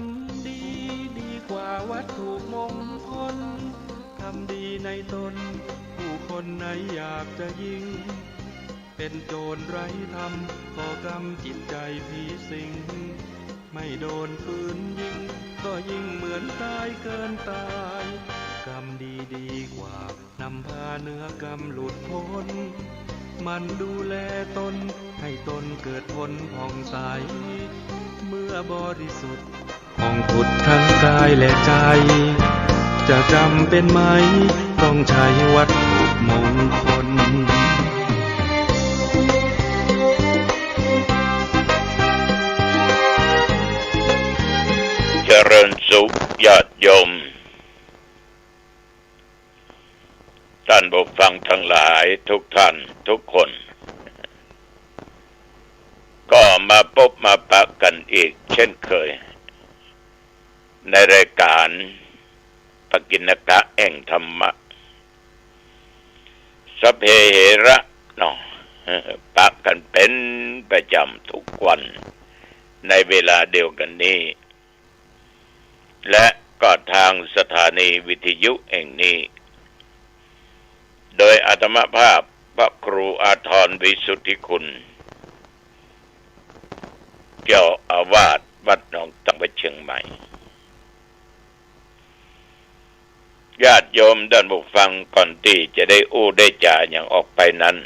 ำดีดีกว่าวัตถุมงคลทำดีในตน ผู้คนไหนอยากจะยิงเป็นโจรไร้ธรรมก่อกรรมจิตใจผีสิง ไม่โดนปืนยิง ก็ยิ่งเหมือนตายเกินตาย กรรมดีดีกว่านำพาเนื้อกรรมหลุดพ้น มันดูแลตนให้ตนเกิดผลผ่องใส เมื่อบริสุทธิ์ ผ่องผุดทั้งกายและใจ จะจำเป็นไหม ต้องใช้วัตถุมงคลเจริญสุขญาติโยมท่านผู้ฟังทั้งหลายทุกท่านทุกคน ก็มาพบมาปะกันอีกเช่นเคย ในรายการปกินกะแห่งธรรมะสเพเหระเนาะปะกันเป็นประจำทุกวัน ในเวลาเดียวกันนี้ และก็ทางสถานีวิทยุแห่งนี้ โดยอาตมาภาพพระครูอาทรวิสุทธิคุณ เจ้าอาวาสวัดหนองตังไปเชียงใหม่ ญาติโยมด้านบุฟังก่อนที่จะได้อู้ได้จ่าอย่างออกไปนั้น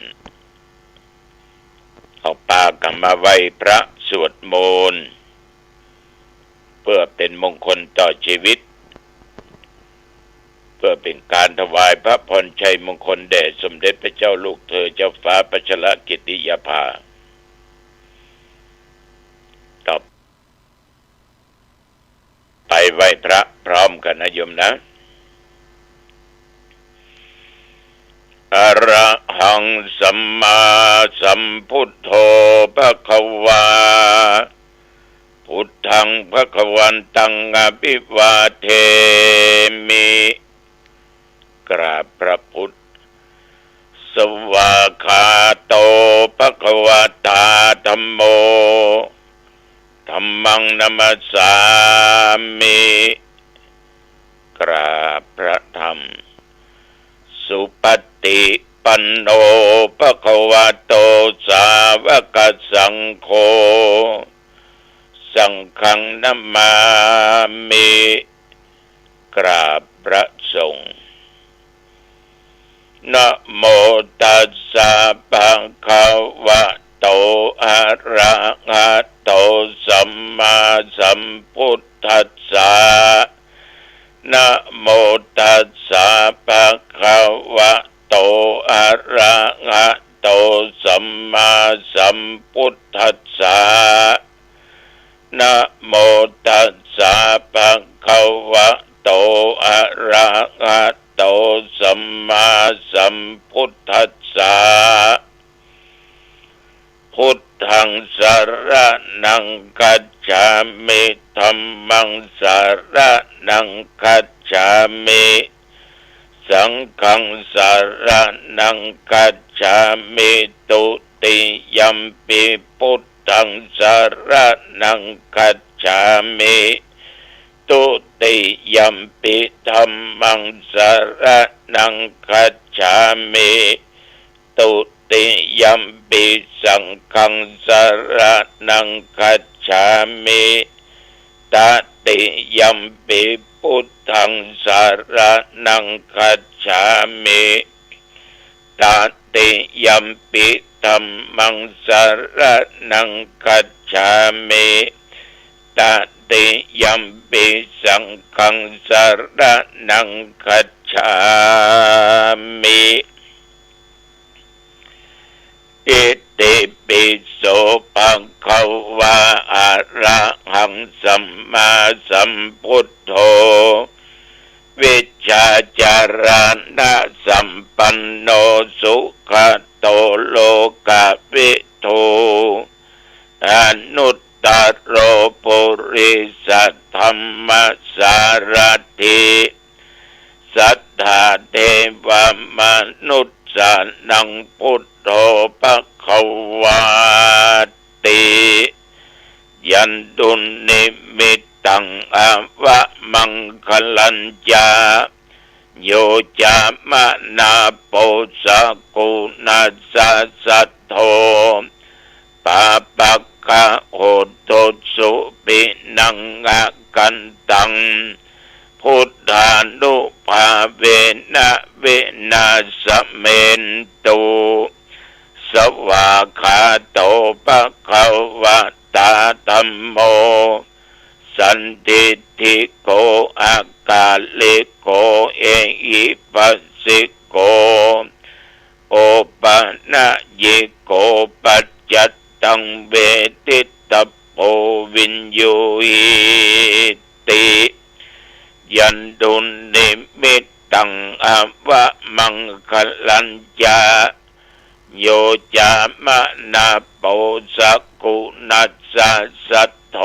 ออกปากันมาไหวพระสวดมนต์เพื่อเป็นมงคลต่อชีวิต เพื่อเป็นการถวายพระพรชัยมงคลแด่สมเด็จพระเจ้าลูกเธอเจ้าฟ้าปัชรกิติยาภาตอบไปไหว้พระพร้อมกันนะโยมนะ อระหังสัมมาสัมพุทโธพระควา พุทธังพระควันตังอภิวาเทมิ กราบพระพุทธ สวาคาโตพระควาตาธรรมโมธรรมังนัมสสามิ กราบพระธรรม สุปั ฏิปันโนภะคะวะโตสาวกสังโฆสังฆังนัมมามิกราบพระสงฆ์นะโมตัสสะภะคะวะโตอะระหะโตสัมมาสัมพุทธัสสะนะโมตัสสะภะคะวะ อะระหะโตสัมมาสัมพุทธัสสะนะโมตัสสะภะคะวะโตอะระหะโตสัมมาสัมพุทธัสสะพุทธังสารนังกัจฉามิธัมมังสารนังกัจฉามิ สังฆังสารนังกัจฉามิตุติยัมปิพุทธังสารนังกัจฉามิตุติยัมปิธัมมังสารนังกัจฉามิตุติยัมปิสังฆังสารนังคัจฉามิตติยัมปิ พุทธังสารนังคัจฉามิตติยัมปิธัมมังสารนังคัจฉามิตติยัมปิสังฆังสารนังคัจฉามิ อิติปิโสภะคะวะอะระหังสัมมาสัมพุทโธวิชาจารณะสัมปันโนสุขโตโลกวิทูอนุตตโรปุริสัทธรรมสารถิสัทธาเทวมนุษย สานังพุทโธภะคะวาติยันตุนิมิตตังอาวะมังคลัญจาโยจามะนาโปสกุนาสะสัทโธปาปักะโหตุสุปินังกันตัง พุทธานุภาเวนะเวนาสเมนตุสวาคาโตปะขาวะตาตัมโม สันติทิโกอากาลิโกเอหิปัสสิโก โอปะนะเยโกปัจจัตตังเวทิตาโพวินโยหิติ ยันดุนนิมิตตังอาวะมังคลัญจาโยจามะนาโปสกุนัสสะสัทโธ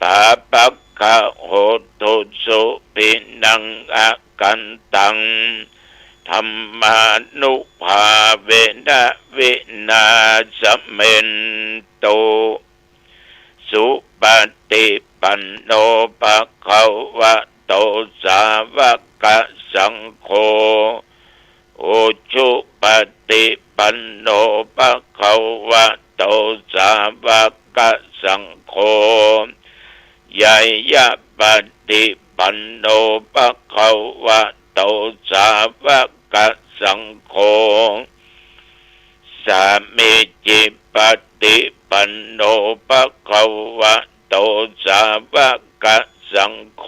ปาปักขะโหตุสุปินังอากันตังธรรมานุภาเวนะวินาสเมนโต สุปฏิป นโนปะเขาวะโตสาวกสังโฆโอชุปฏิปันโนปะเขาวะโตสาวกสังโฆยายะปฏิปันโนปะเขาวะโตสาวกสังโฆสามิจิปฏิปันโนปะคะวะ โตสาวกสังโฆ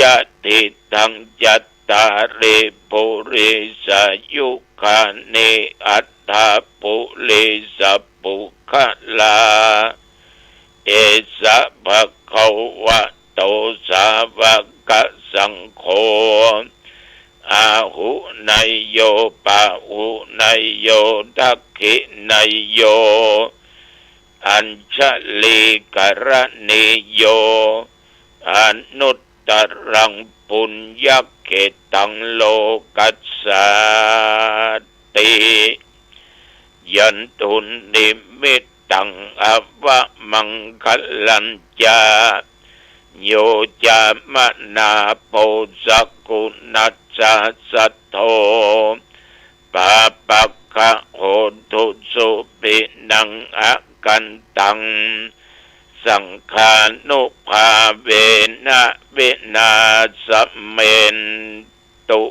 ยะติทังจัตตาริปุริสายุคานิอัตถาปุริสปุคลา เอสะภะคะวะโตสาวกสังโฆอาหุนายโยปะหุนายโยทักขินายโย อัญชลีกรณิโยอนุตตรังปุญญเกตังโลกัสสติยันตุนิมิตตังอวะมังคลัญจาโยจามนาโปสกุนัสสะสัทโธปาปักขะโหตุสุปินังอา กันตัง สังขานุภาเวนะเวนาสเมนตุ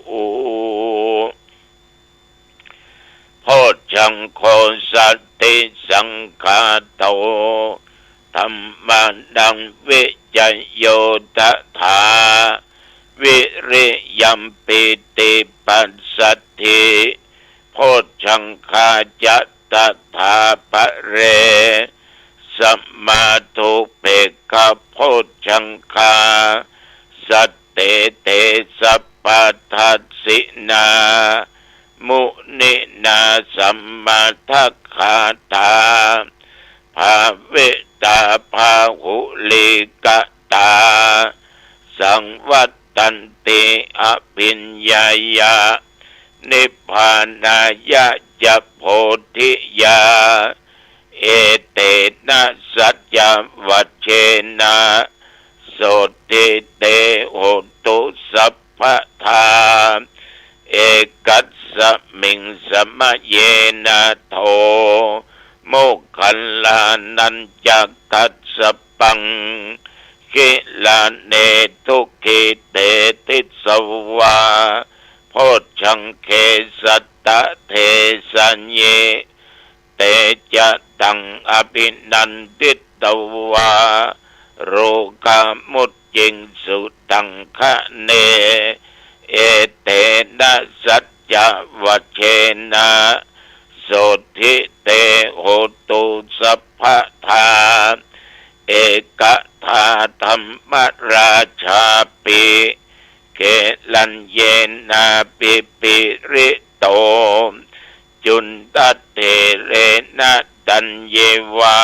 โพชังโคสัตติสังคาโตธรรมาดังวิจโยตถาวิริยมปิติปัสสติโพชังคาจั ตถาปะเรสัมมาทุเปกขโพชังคา สัตเตเตสัพพทัสสินา มุนินาสัมมาทัคขาตาภาเวตาภาหุลิกตา สังวัตตันติอภิญญายา นิพพานายะจะโพธิยา เอเตนะสัจจวัชเชนะโสติเตโหตุสัพพทาเอกัสสมิงสมะเยนะโท โมกขันลานันจักกัสสปังกิลาเนทุกิเตติสวา พชังเคสัตตะเทสัญเย เตจะตังอภินันติตวาโรกามุจจิงสุตังคะเน เอเตนะสัจจวัชเชนะโสทิเตโหตุสัพพทา เอกทาธรรมราชาปิ เกลันเยนาปิปิริโต จุนตเตเรนะดันเยวา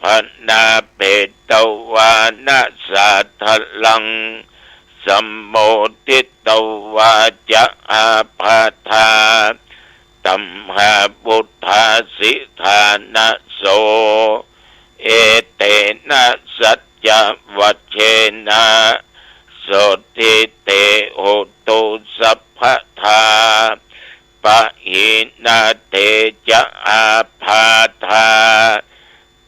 พนาเปตวานาสาทลังสัมโมติตวาจะอาภาธาตัมหาบุทธาสิธานะโส เอเตนะสัจจวัชเชนะ โสติเตโหตุสัพพทาปะหินาเตจะอาพาธา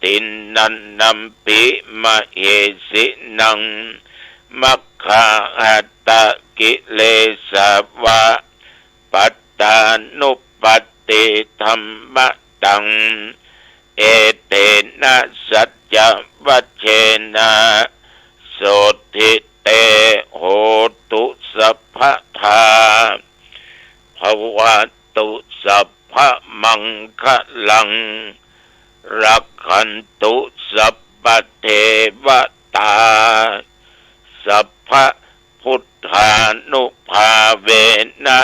ตินนันนัมปิมะเอสินังมัคคาอัตตะกิเลสวะปัตตานุปัตติธรรมตัง เอเตนะสัจจวัชเชนะโสติ เตโหตุสัพพทาภวะตุสัพพมังคะลัง รักขันตุสัพพเทวตา สัพพพุทธานุภาเวนะ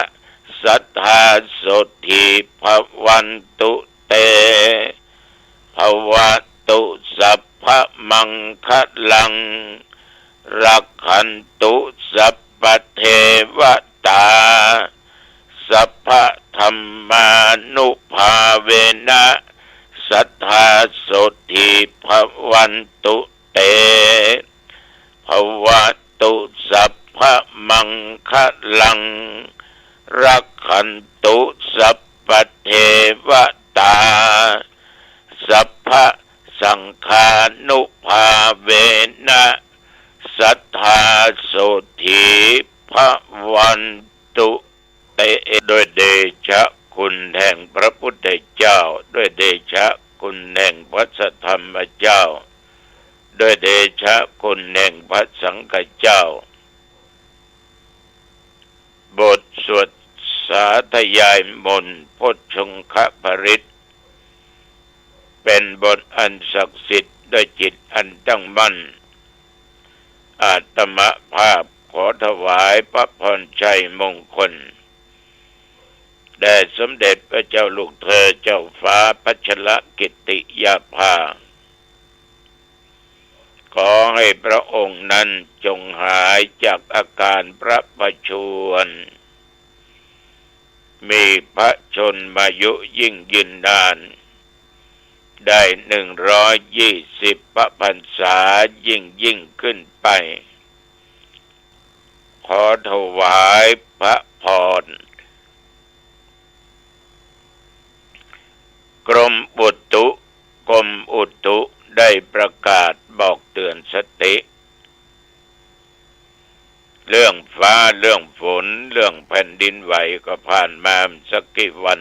สัทธาสถิภวันตุเตภวะตุสัพพมังคะลัง รักขันตุสัพพเทวตา สัพพธรรมานุภาเวนะสัทธาสถิภวันตุเตภวตุสัพพมังคะลัง รักขันตุสัพพเทวตา สัพพสังฆานุภาเวนะ สัทธาโสธีพระวันตุเตโดยเดชะคุณแห่งพระพุทธเจ้า ด้วยเดชะคุณแห่งพระสัทธรรมเจ้า ด้วยเดชะคุณแห่งพระสังฆเจ้า บทสวดสาธยายมนต์พจชงคะปริตเป็นบทอันศักดิ์สิทธิ์ด้วยจิตอันตั้งมั่น อาตมภาพขอถวายพระพรชัยมงคลแด่สมเด็จพระเจ้าลูกเธอเจ้าฟ้าพัชรกิติยาภา ขอให้พระองค์นั้นจงหายจากอาการพระประชวรมีพระชนมายุยิ่งยืนนาน ได้หนึ่งร้อยยี่สิบพระพรรษายิ่งยิ่งขึ้นไป ขอถวายพระพร กรมอุตุกรมอุตุได้ประกาศบอกเตือนสติ เรื่องฟ้าเรื่องฝน เรื่องแผ่นดินไหวก็ผ่านมาสักกี่วัน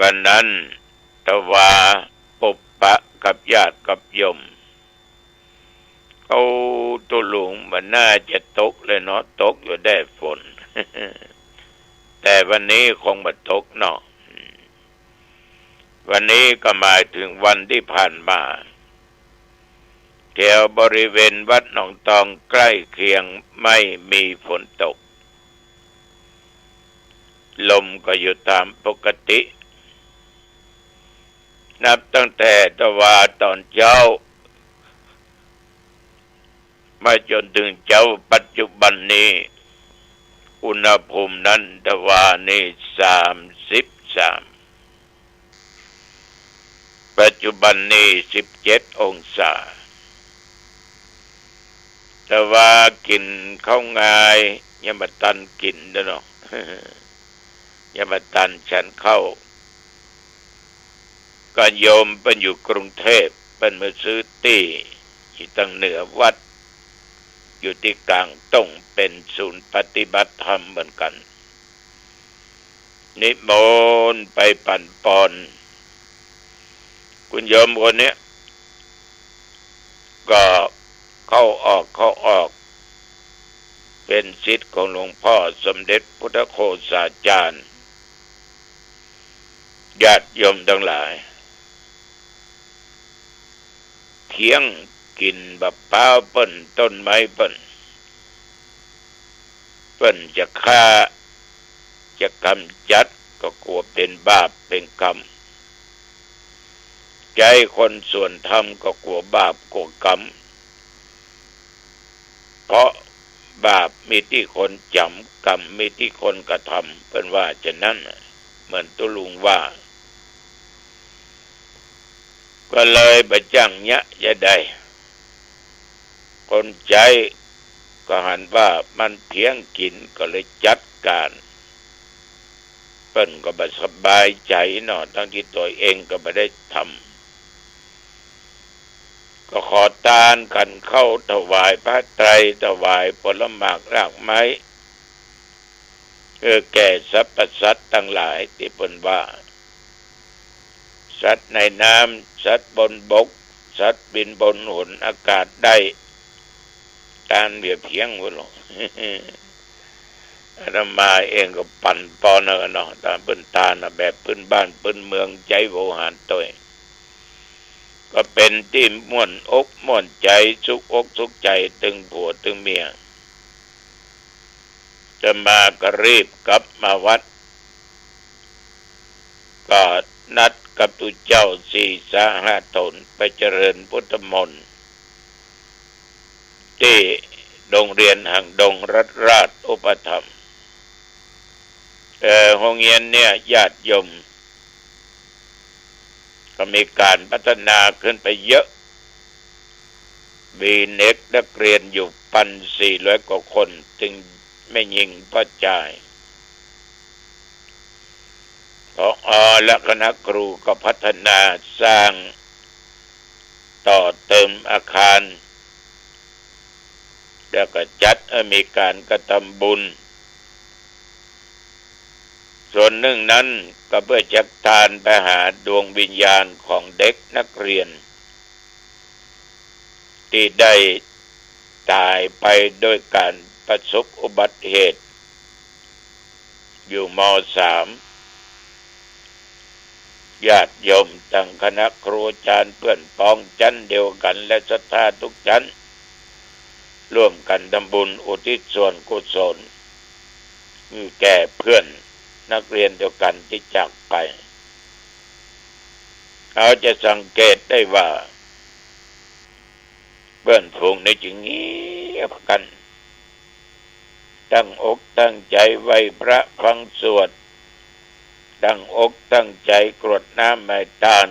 วันนั้นตวาปุบปะกับญาติกับยมเขาตุลุงมันน่าจะตกเลยเนาะตกอยู่ได้ฝน แต่วันนี้คงมาตกเนาะวันนี้ก็หมายถึงวันที่ผ่านมาแถวบริเวณวัดหนองตองใกล้เคียงไม่มีฝนตก ลมก็อยู่ตามปกติ นับตั้งแต่ตะวาตอนเช้า มาจนถึงเจ้าปัจจุบันนี้ อุณหภูมินั้นตะวานี่สามสิบสามปัจจุบันนี้สิบเจ็ดองศา แต่ว่ากินเข้าง่ายยามาตันกินเด้อเนาะยามาตันฉันเข้า ก็โยมเป็นอยู่กรุงเทพเป็นมาซื้อตี้อยู่ตั้งเหนือวัด อยู่ที่กลางต้งเป็นศูนย์ปฏิบัติธรรมเหมือนกัน นิมนต์ไปปั่นปอน คุณโยมคนนี้ก็เข้าออกเข้าออก เป็นสิทธิ์ของหลวงพ่อสมเด็จพุทธโฆษาจารย์ญาติโยมทั้งหลาย เที่ยงกินแบบป้าเปิ้นต้นไม้เปิ้นเปิ้นจะฆ่าจะกำจัดก็กลัวเป็นบาปเป็นกรรม ใจคนส่วนทำก็กลัวบาปกลัวกรรม เพราะบาปมีที่คนจำกรรมมีที่คนกระทำเป็นว่าจะนั่นเหมือนตุลุงว่า ก็เลยบะจังยะยะใด คนใจก็หันว่ามันเพียงกินก็เลยจัดการเปิ้นก็บสบายใจเนาะทั้งที่ตัวเองก็ไม่ได้ทำก็ขอตานกันเข้าถวายพระไตรถวายผลหมากรากไม้เออแก่สรรพสัตว์ทั้งหลายที่เปิ้นว่า สัตว์ในน้ำสัตว์บนบก สัตว์บินบนหุนอากาศได้ตานเบียเพียงวะหรออาตมาเองก็ปั่นปอนเนาะตามปืนตานะแบบปืนบ้านปืนเมืองใจโวหารตัวก็เป็นที่ม่วนอกม่วนใจสุกอกสุกใจตึงผัวตึงเมียจะมาก็รีบกลับมาวัด ก็ นัดกับตุเจ้าสี่สาหาตนไปเจริญพุทธมนต์ที่โรงเรียนห่างดงรัฐราชอุปธรรมเออโรงเรียนเนี่ยญาติยม ก็มีการพัฒนาขึ้นไปเยอะ มีเน็กนักเรียนอยู่พันสี่ร้อยกว่าคน จึงไม่ยิงพระจ่าย พออและคณะครูก็พัฒนาสร้าง ต่อเติมอาคาร แล้วก็จัดมีการกระทำบุญ ส่วนหนึ่งนั้นก็เพื่อจักทานไปหาดวงวิญญาณของเด็กนักเรียน ที่ได้ตายไปโดยการประสบอุบัติเหตุ อยู่มสาม ญาติโยมตั้งคณะครูอาจารย์เพื่อนปองจันเดียวกันและศรัทธาทุกจันร่วมกันทำบุญอุทิศส่วนกุศลแก่เพื่อนนักเรียนเดียวกันที่จากไปเขาจะสังเกตได้ว่า เพื่อนฝูงในจึงเงียบกัน ตั้งอกตั้งใจไว้พระฟังสวด ตั้งอกตั้งใจกรดน้ำไม่ตาน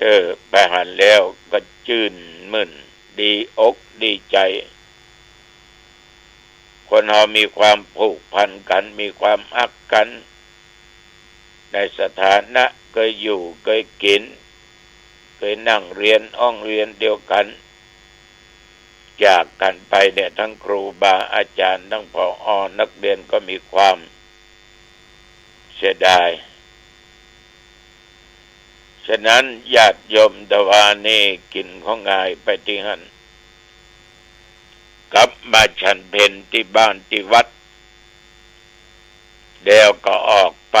เออไปหันแล้วก็จื่นมึนดีอกดีใจ คนเรามีความผูกพันกัน มีความอักกัน ในสถานะเคยอยู่เคยกิน เคยนั่งเรียนอ้องเรียนเดียวกันจากกันไปเนี่ยทั้งครูบาอาจารย์ทั้งพออนักเรียนก็มีความ เสียดาย ฉะนั้นญาติโยมตวานีกินของงายไปที่หันกลับมาฉันเพนที่บ้านที่วัด เดี๋ยวก็ออกไป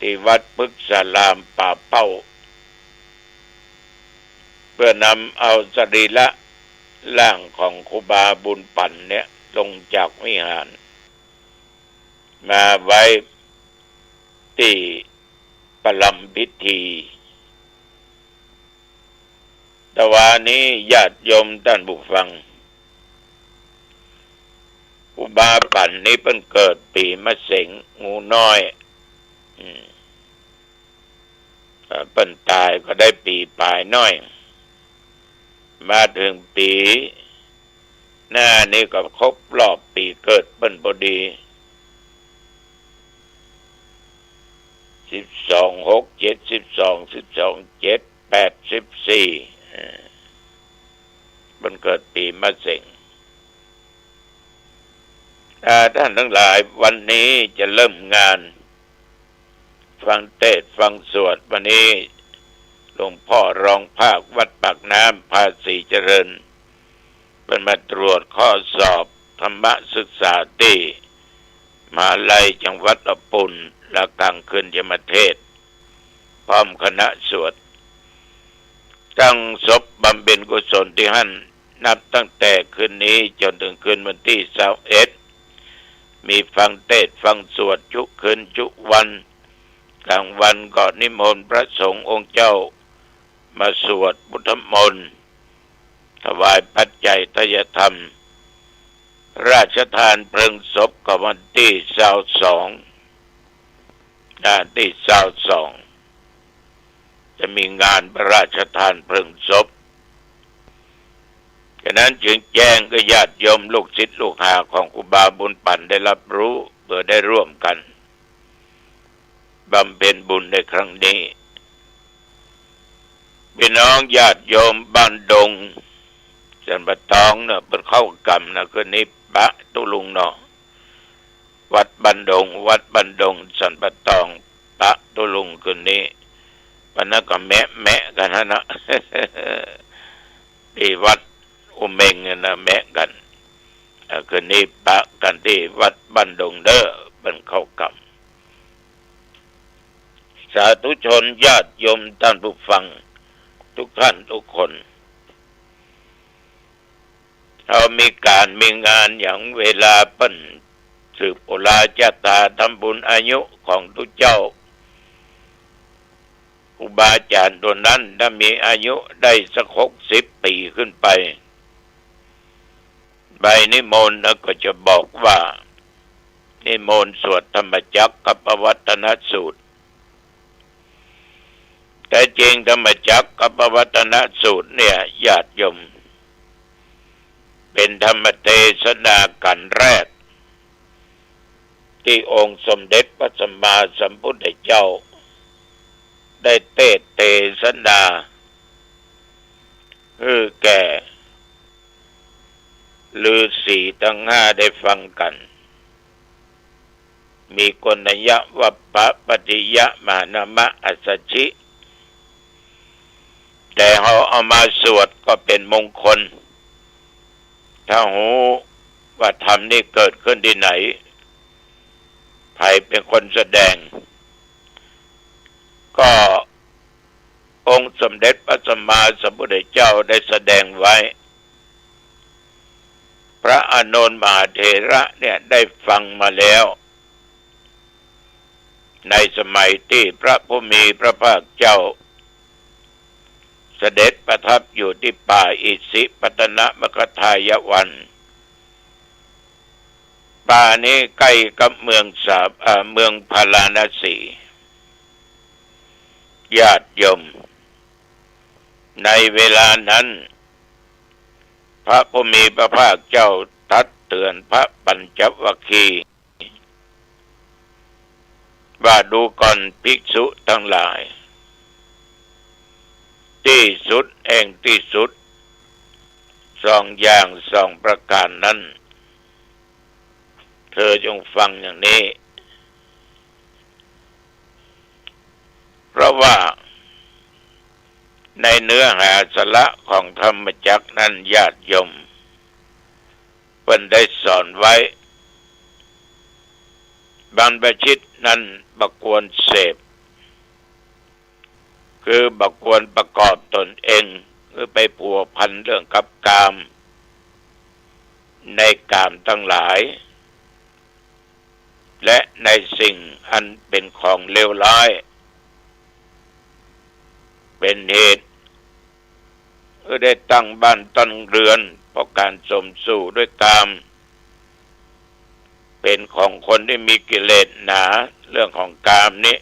ที่วัดพึกษลามป่าเป้า เพื่อนำเอาสรีละล่างของครูบาบุญปั่นเนี่ยลงจากวิหาร มาไว้ที่ประลำพิธีตวานี้ญาติโยมท่านบุฟัง อุบาปั่นนี้เป็นเกิดปีมะเสงงูน้อยเป็นตายก็ได้ปีปลายน้อย มาถึงปี หน้านี้ก็ครบรอบปีเกิดเป็นพอดี สองหกเจ็ดสิบสองสิบสองเจ็ดแปดสิบสี่มันเกิดปีมะเส็งท่านทั้งหลายวันนี้จะเริ่มงาน ฟังเทศฟังสวดวันนี้หลวงพ่อรองภาควัดปากน้ำภาษีเจริญ เป็นมาตรวจข้อสอบธรรมศึกษาตี มาลัยจังหวัดอปุนและกลางคืนยมเทศ พร้อมคณะสวด ตั้งศพบำเพ็ญกุศลที่หันนับตั้งแต่คืนนี้จนถึงคืนวันที่สาวเอ็ดมีฟังเทศฟังสวดจุคืนจุวันกลางวันก็นิมนต์พระสงฆ์องค์เจ้า มาสวดพุทธมนต์ถวายปัจจัยทยธรรม ราชทานเพลิงศพกับวันที่สาวสองด้านที่สาวสอง จะมีงานพระราชทานเพลิงศพฉะนั้นจึงแจ้งก็ญาติโยมลูกศิษย์ลูกหาของครูบาบุญปั่นได้รับรู้เพื่อได้ร่วมกันบำเพ็ญบุญในครั้งนี้พี่น้องญาติโยมบ้านดงจันปะตองเนาะเป็นเข้ากรรมนะคืนนี้ ปะตุลุงเนาะวัดบันดง วัดบันดง สันปะตองปะตุลุงคืนนี้วันนั้นก็แมะแมะกันนะนะที่วัดอุเมงเนี่ยนะแมะกันคืนนี้ปะกันที่วัดบันดงเด้อเป็นเข้ากรรมสาธุชนญาติโยมท่านผู้ฟัง ทุกท่านทุกคน เรามีการมีงานอย่างเวลาเปิ้นสืบโอลาจาตาทำบุญอายุของทุกเจ้า อุบาจารย์ตัวนั้นถ้ามีอายุได้สักหกสิบปีขึ้นไป ใบนิมนต์ก็จะบอกว่า นิมนต์สวดธรรมจักกับวัตนสูตร แต่จริงธรรมจักกับวัตนสูตรเนี่ยญาติโยม เป็นธรรมเทศนากันแรก ที่องค์สมเด็จพระสัมมาสัมพุทธเจ้า ได้เทศเทศนาคือแก่ลือสีทั้งห้าได้ฟังกัน มีกนยะวัปปะปฏิยะมานามะอัสชิ แต่เขาเอามาสวดก็เป็นมงคล ถ้าหูว่าธรรมนี่เกิดขึ้นที่ไหนใครเป็นคนแสดง ก็องค์สมเด็จพระสัมมาสัมพุทธเจ้าได้แสดงไว้ พระอานนท์มหาเถระเนี่ยได้ฟังมาแล้ว ในสมัยที่พระผู้มีพระภาคเจ้า เสด็จประทับอยู่ที่ป่าอิสิปตนะมกทายวัน ป่านี้ใกล้กับเมืองสาบเมืองพาราณสีญาติยม ในเวลานั้น พระผู้มีพระภาคเจ้าทัดเตือนพระปัญจวัคคีว่าดูก่อนภิกษุทั้งหลาย ที่สุดแห่งที่สุดสองอย่างสองประการนั้น เธอจงฟังอย่างนี้ เพราะว่าในเนื้อหาสาระของธรรมจักนั้นญาติยมเพิ่นได้สอนไว้ บรรพชิตนั้นบกวนเสพ คือบกวนประกอบตนเองคือไปผัวพันเรื่องกับกาม ในกามทั้งหลาย และในสิ่งอันเป็นของเลวร้าย เป็นเหตุได้ตั้งบ้านตั้งเรือน เพราะการสมสู่ด้วยกาม เป็นของคนที่มีกิเลสหนา เรื่องของกามนี้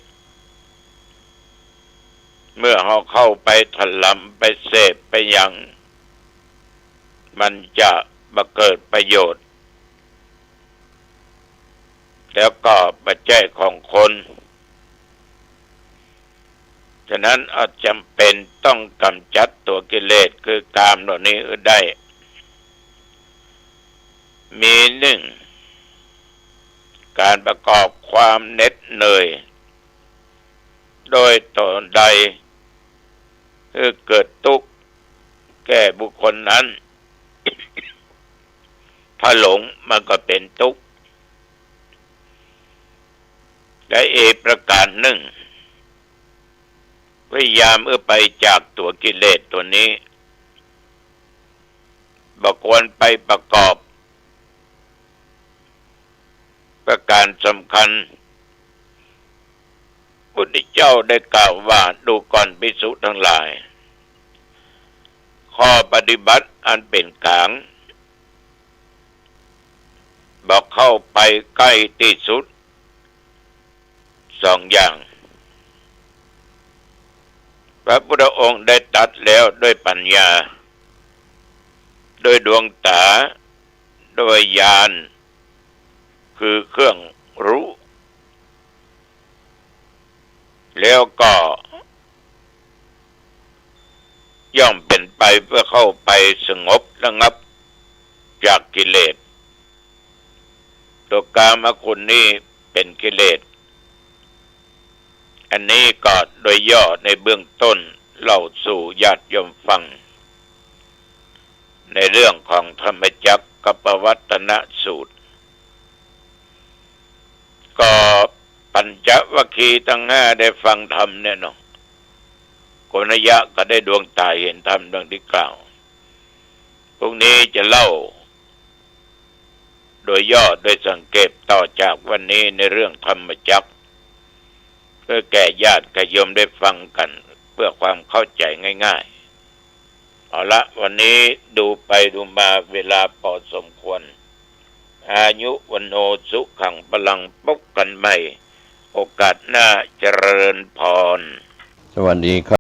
เมื่อเขาเข้าไปถลำไปเสพไปยัง มันจะบัเกิดประโยชน์ แล้วก็ปัจจัยของคนฉะนั้นอาจจำเป็นต้องกำจัดตัวกิเลสคือกามเหล่านี้ได้ มีหนึ่ง การประกอบความเน็ดเหนื่อย โดยตนใด คือเกิดทุกข์แก่บุคคลนั้น ถ้าหลงมันก็เป็นทุกข์และเอประการหนึ่งพยายามเอื้อไปจากตัวกิเลสตัวนี้บกควรไปประกอบ ประการสำคัญพุทธเจ้าได้กล่าวว่าดูก่อนภิกษุทั้งหลาย ข้อปฏิบัติอันเป็นกลาง บอกเข้าไปใกล้ที่สุด สองอย่าง พระพุทธองค์ได้ตัดแล้วด้วยปัญญา โดยดวงตา โดยญาณ คือเครื่องรู้ แล้วก็ ย่อมเป็นไปเพื่อเข้าไปสงบระงับจากกิเลสตัวกามคุณนี่เป็นกิเลส อันนี้ก็โดยย่อในเบื้องต้นเล่าสู่ญาติโยมฟัง ในเรื่องของธรรมจักรกับปวัตนสูตร ก็ปัญจวัคคีย์ทั้งห้าได้ฟังธรรมเนี่ยเนาะ โกนยะก็ได้ดวงตาเห็นธรรมดังที่กล่าว พวกนี้จะเล่า โดยย่อโดยสังเกตต่อจากวันนี้ในเรื่องธรรมจักเพื่อแก่ญาติกโยมได้ฟังกัน เพื่อความเข้าใจง่ายๆ เอาละวันนี้ดูไปดูมาเวลาพอสมควร อายุวันโนสุขังพลังปกกันใหม่ โอกาสหน้าเจริญพร สวัสดีครับ